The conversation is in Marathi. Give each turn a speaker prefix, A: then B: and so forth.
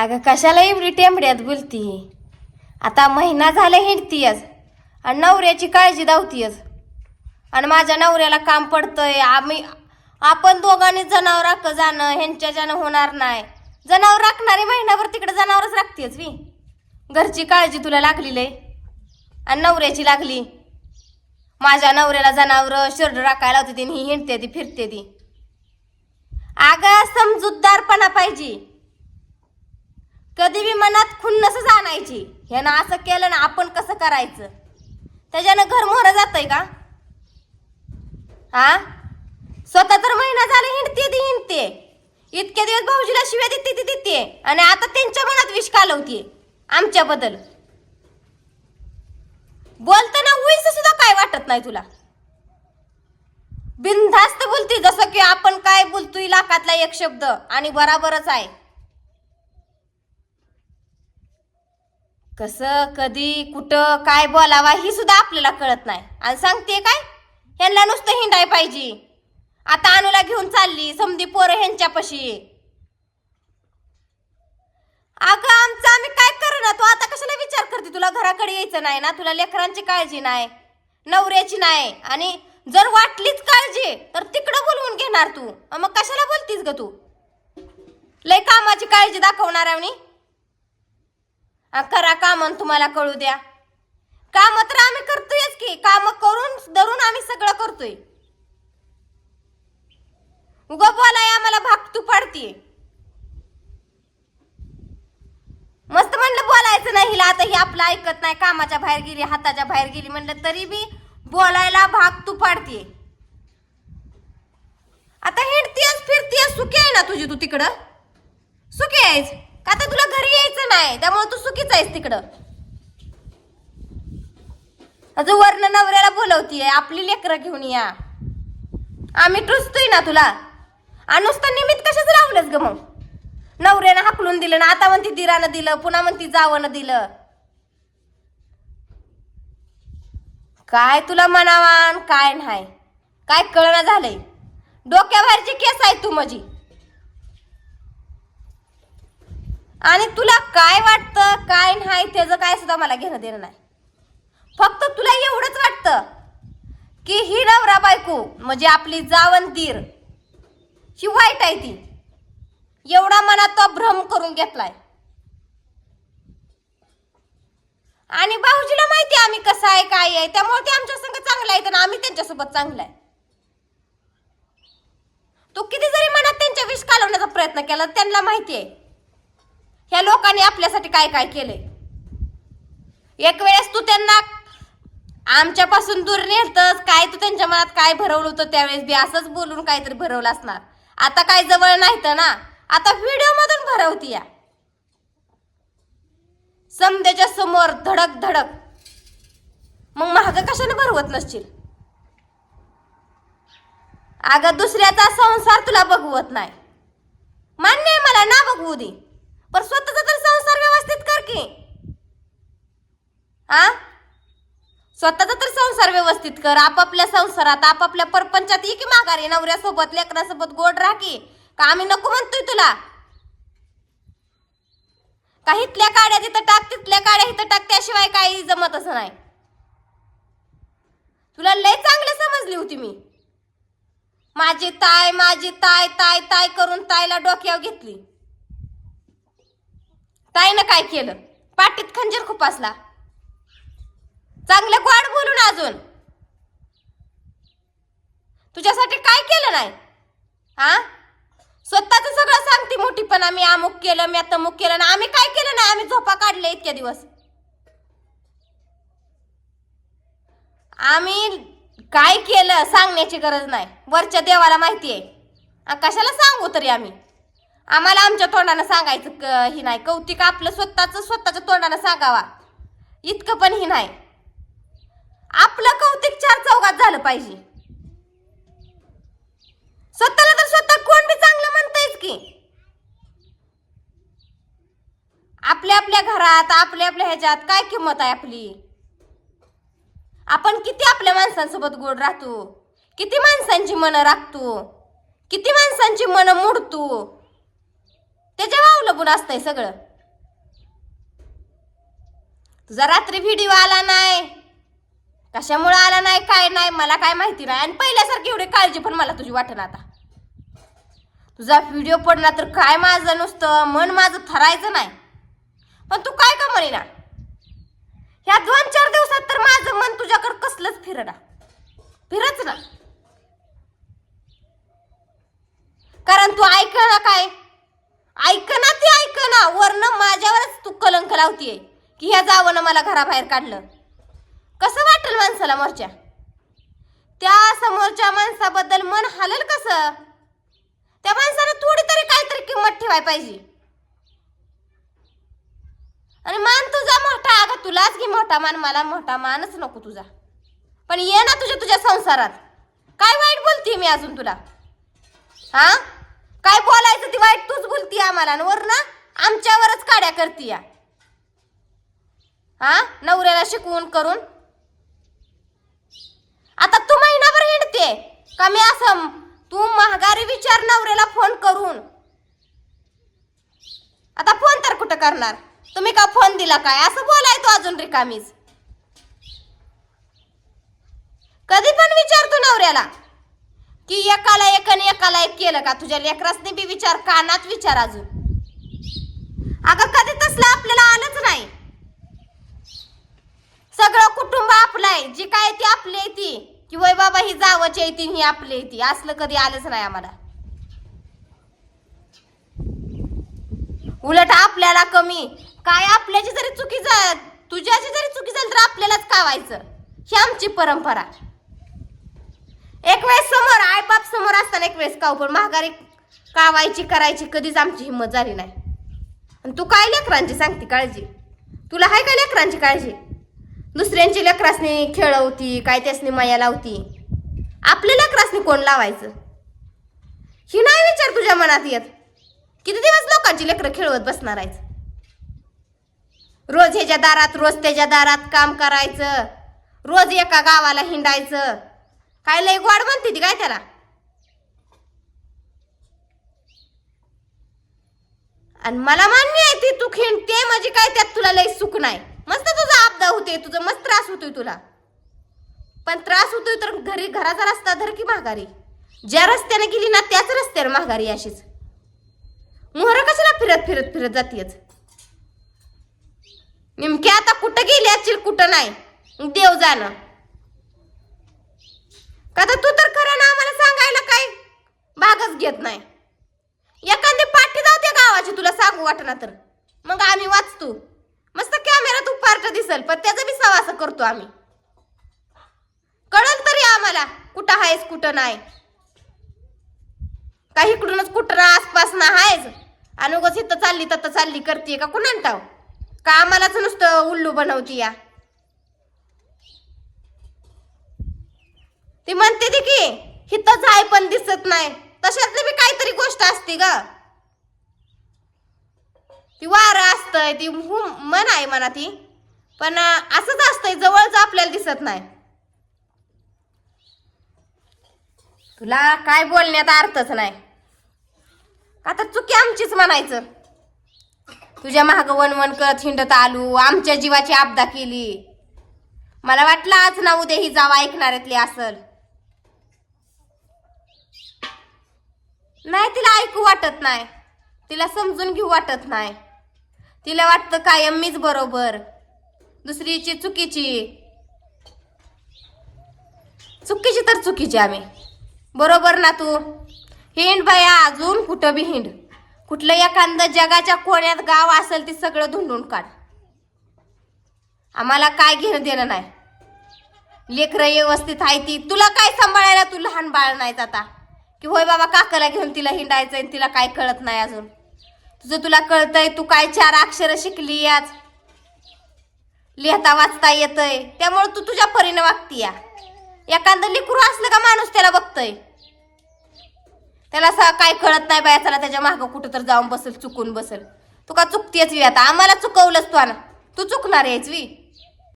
A: अगं कशाला एवढी टेंबड्यात बोलती आता महिना झाला हिंडतीयच आणि नवऱ्याची काळजी धावतीयच. आणि माझ्या नवऱ्याला काम पडतंय. आम्ही आपण दोघांनी जनावर राख जाणं ह्यांच्या ज्यानं होणार नाही. जनावर राखणारी महिनाभर तिकडे जनावरच राखतेच मी घरची काळजी तुला लागलेली आहे आणि नवऱ्याची लागली. माझ्या नवऱ्याला जनावर शर्ट राखायला होती ती ही हिंडते ती फिरते ती. अगं समजूतदारपणा पाहिजे. कधी बी मनात खुन्नसच आणायची ह्यानं असं केलं ना आपण कसं करायचं? त्याच्यानं घर मोहर जातंय का? हा स्वतः तर महिना झाला हिंडते ती हिंडते. इतके दिवस भाऊजीला शिव्या देते ती देते. आणि आता त्यांच्या मनात विष कालवते. आमच्याबद्दल. बोलताना उईस सुद्धा काय वाटत नाही तुला? बिनधास्त बोलते जसं की आपण काय बोलतोय लाखातला एक शब्द आणि बराबरच आहे. कसं कधी कुठं काय बोलावा ही सुद्धा आपल्याला कळत नाही. आणि सांगते काय? ह्यांना नुसतं हिंडाय पाहिजे. आता अनुला घेऊन चालली समधी पोरं ह्यांच्यापाशी. अगं आमचं आम्ही काय करू ना तू आता कशाला विचार करते? तुला घराकडे यायचं नाही ना? तुला लेकरांची काळजी नाही नवऱ्याची नाही. आणि जर वाटलीच काळजी तर तिकडं बोलवून घेणार तू. मग कशाला बोलतीस ग तू? लय कामाची काळजी दाखवणार आहे करा काम आणि तुम्हाला कळू द्या. काम तर आम्ही करतोयच की काम करून धरून आम्ही सगळं करतोय. उग बोलाय आम्हाला भाग तू पाडतीये. मस्त म्हणलं बोलायचं नाही हिला आता ही आपलं ऐकत नाही कामाच्या बाहेर गेली हाताच्या बाहेर गेली म्हणलं तरी बी बोलायला भाग तू पाडतीये. आता हिंडतीयस फिरतीयस सुखी आहे ना तुझी तू तिकडं? सुखी आहेस? का तर तुला घरी यायचं नाही? त्यामुळे तू चुकीच आहेस तिकडं. अजून वर्ण नवऱ्याला बोलवतीये आपली लेकरं घेऊन या. आम्ही टुसतोय ना तुला. नुसतं निमित्त कशाच लावलंच ग मग? नवऱ्यानं हाकलून दिलं ना आता म्हणती दिरानं दिलं पुन्हा म्हणती जावनं दिलं. काय तुला म्हणावा काय नाही. काय कळणं झालंय? डोक्याबाहेरची केस आहे तू माझी. आणि तुला काय वाटतं काय नाही त्याचं काय सुद्धा मला घेणं देणं नाही. फक्त तुला एवढंच वाटतं की ही नवरा बायको म्हणजे आपली जावंतीर ही वाईट आहे ती. एवढा मनात तो भ्रम करून घेतलाय. आणि भाऊजीला माहिती आहे आम्ही कसं आहे काय आहे. त्यामुळे ते आमच्या संग चांगलं आहे तर आम्ही त्यांच्यासोबत चांगलं आहे. तू किती जरी मनात त्यांच्या विष कालवण्याचा प्रयत्न केला त्यांना माहिती आहे. ह्या लोकांनी आपल्यासाठी काय काय केलंय? एक वेळेस तू त्यांना आमच्यापासून दूर नेलतस काय तू त्यांच्या मनात काय भरवलं होतं त्यावेळेस बी असंच बोलून काहीतरी भरवलं असणार. आता काय जवळ नाही तर ना? आता व्हिडिओ मधून भरवती या समजेच्या समोर धडक धडक. मग महाग कशाने भरवत नसशील? अगं दुसऱ्याचा संसार तुला बघवत नाही. मान्य आहे मला ना बघवू दे. पण स्वतःचा तर संसार व्यवस्थित कर की. आ स्वतःचा तर संसार व्यवस्थित कर. आपापल्या संसारात आपापल्या परपंचात ये की माघारी नवऱ्यासोबत लेकरासोबत गोड राखी का. आम्ही नको म्हणतोय तुला? का इथल्या काड्या तिथं टाक तिथल्या काड्या इथं टाक त्याशिवाय काही जमत असं नाही. तुला लय चांगलं समजली होती मी. माझी ताय माझी ताय ताय ताय करून तायला डोक्यावर घेतली. ताईनं काय केलं? पाटीत खंजीर खुपासला. चांगलं गोड बोलून अजून. तुझ्यासाठी काय केलं नाही? हा स्वतःच सगळं सांगते मोठी पण आम्ही अमुक केलं मी आता तमुक केलं ना आम्ही काय केलं नाही? आम्ही झोपा काढले इतक्या दिवस. आम्ही काय केलं सांगण्याची गरज नाही. वरच्या देवाला माहिती आहे. कशाला सांगू तरी आम्ही? आम्हाला आमच्या तोंडानं सांगायचं क- ही नाही. कौतिक आपलं स्वतःच स्वतःच्या तोंडानं सांगावा. इतकं पण ही नाही. आपलं कौतिक चार चौघात झालं पाहिजे. स्वतःला तर स्वतः कोण बी चांगलं म्हणतायच की. आपल्या आपल्या घरात आपल्या आपल्या ह्याच्यात काय किंमत आहे आपली? आपण किती आपल्या माणसांसोबत गोड राहतो? किती माणसांची मनं राखतो? किती माणसांची मनं मोडतो? त्याच्यावर अवलंबून असतंय सगळं. तुझा रात्री व्हिडिओ आला नाही. कशामुळे आला नाही काय नाही मला काय माहिती नाही. आणि पहिल्यासारखी एवढी काळजी पण मला तुझी वाटेना आता. तुझा व्हिडिओ पडला तर काय माझं नुसतं? मन माझं थरायचं नाही. पण तू काय का म्हणेना ह्या दोन चार दिवसात तर माझं मन तुझ्याकडे कसलंच फिरडा फिरच ना कारण तू ऐक ना काय? ऐक ना ते ऐक ना. वरनं माझ्यावरच तू कलंक लावतीये की ह्या जावं मला घराबाहेर काढलं. कसं वाटेल माणसाला मोर्चा? त्या समोरच्या माणसाबद्दल मन हालेल कसं? त्या माणसाला थोडी तरी काहीतरी किंमत ठेवाय पाहिजे. आणि मान तुझा मोठा अगं तुलाच घे मोठा मान मला मोठा मानच नको तुझा. पण ये ना तुझ्या तुझ्या संसारात. काय वाईट बोलतीये मी अजून तुला? हा? काय बोलायचं ती वाईट तूच बोलती आम्हाला आणि वर ना आमच्यावरच काड्या करती या. हा? नवऱ्याला शिकवून करून. आता तू महिनाभर हिंडते. का मी असं तू महागारी विचार नवऱ्याला फोन करून. आता फोन तर कुठं करणार? तुम्ही का फोन दिला काय? असं बोलाय तू अजून रिकामीच. कधी पण विचारतो नवऱ्याला. की एकाला एक आणि एकाला एक केलं का? तुझ्या लेकरासने बी विचार कानात विचार अजून. अगं कधी तसलं आपल्याला आलंच नाही. सगळं कुटुंब आपलं आहे. जी काय ती आपली आहे ती. की वय बाबा ही जावची आहे ती ही आपली आहे ती. असलं कधी आलंच नाही आम्हाला. उलट आपल्याला कमी. काय आपल्याची जरी चुकी जा तुझ्याची जरी चुकी झाली तर आपल्यालाच कावायचं. ही आमची परंपरा. एक वेळेस समोर आई बाप समोर असताना एक वेळेस काव पण महागारी कावायची करायची कधीच आमची हिंमत झाली नाही. आणि तू काय लेकरांची सांगते काळजी? तुला आहे का लेकरांची काळजी? दुसऱ्यांची लेकरासनी खेळवती काय त्यासनी माया लावती. आपल्या लेकरासनी कोण लावायचं? ही नाही विचार तुझ्या मनात येत. किती दिवस लोकांची लेकरं खेळवत बसणार आहेस रोज ह्याच्या दारात रोज त्याच्या दारात काम करायचं. रोज एका गावाला हिंडायचं. काय लय गोड म्हणते ती काय त्याला? आणि मला मान्य आहे ती तू खिंडते म्हणजे काय त्यात तुला लय सुख नाही. मस्त तुझा आपदा होते तुझं मस्त त्रास होतोय तुला. पण त्रास होतोय तर घरी घराचा रस्ता धर की माघारी. ज्या रस्त्याने गेली ना त्याच रस्त्याने माघारी अशीच. मोहर कशाला फिरत फिरत फिरत जातीयच? नेमकी आता कुठं गेली असशील कुठं नाही. मग देव जाणं. का तर तू तर खरं ना आम्हाला सांगायला काय? भागच घेत नाही. एखादी पाठी जाऊ त्या गावाची तुला सांगू वाटना तर. मग आम्ही वाचतो. मस्त कॅमेरा तू पार्ट दिसल पण त्याचा बी सवास करतो आम्ही. कळल तरी आम्हाला कुठं आहेस कुठं नाही. काही इकडूनच कुठं ना आसपास ना आहेस? आणि उगाच इथं चालली तर चालली करते का कुणांटाव का आम्हालाच नुसतं उल्लू बनवती या ती म्हणते ती की हिथंच आहे पण दिसत नाही. तशातली बी काहीतरी गोष्ट असते ग. ती वारं असतंय ती मन आहे म्हणा ती. पण असंच असतंय जवळच आपल्याला दिसत नाही. तुला काय बोलण्यात अर्थच नाही. का तर चुकी आमचीच म्हणायचं. तुझ्या महाग वन करत हिंडत आलू आमच्या जीवाची आपदा केली. मला वाटलं आज ना उद्या ही जावा ऐकणाऱ्यातली असल. नाही तिला ऐकू वाटत नाही. तिला समजून घेऊ वाटत नाही. तिला वाटतं कायम मीच बरोबर. दुसरीची चुकीची. चुकीची तर चुकीची आम्ही. बरोबर ना तू? हिंड बाया अजून कुठं बी हिंड. कुठलं एखादं जगाच्या कोण्यात गाव असेल ते सगळं धुंडून काढ. आम्हाला काय घेणं देणं नाही. लेकरं व्यवस्थित आहे ती. तुला काय सांभाळायला तू लहान बाळ नाहीत आता? की होय बाबा काकाला घेऊन तिला हिंडायचं आणि तिला काय कळत नाही अजून. तुझं तुला कळतंय तू काय चार अक्षर शिकली आज. लिहिता वाचता येतंय. त्यामुळे तू तुझ्या परीने वागती या. एखादं लिकरू असलं का माणूस त्याला बघतय? त्याला असं काय कळत नाही बाया चला त्याच्या मागं कुठं तर जाऊन बसेल चुकून बसेल. तू का चुकतेच वी आता? आम्हाला चुकवलंस तू ना तू चुकणार आहेच वी.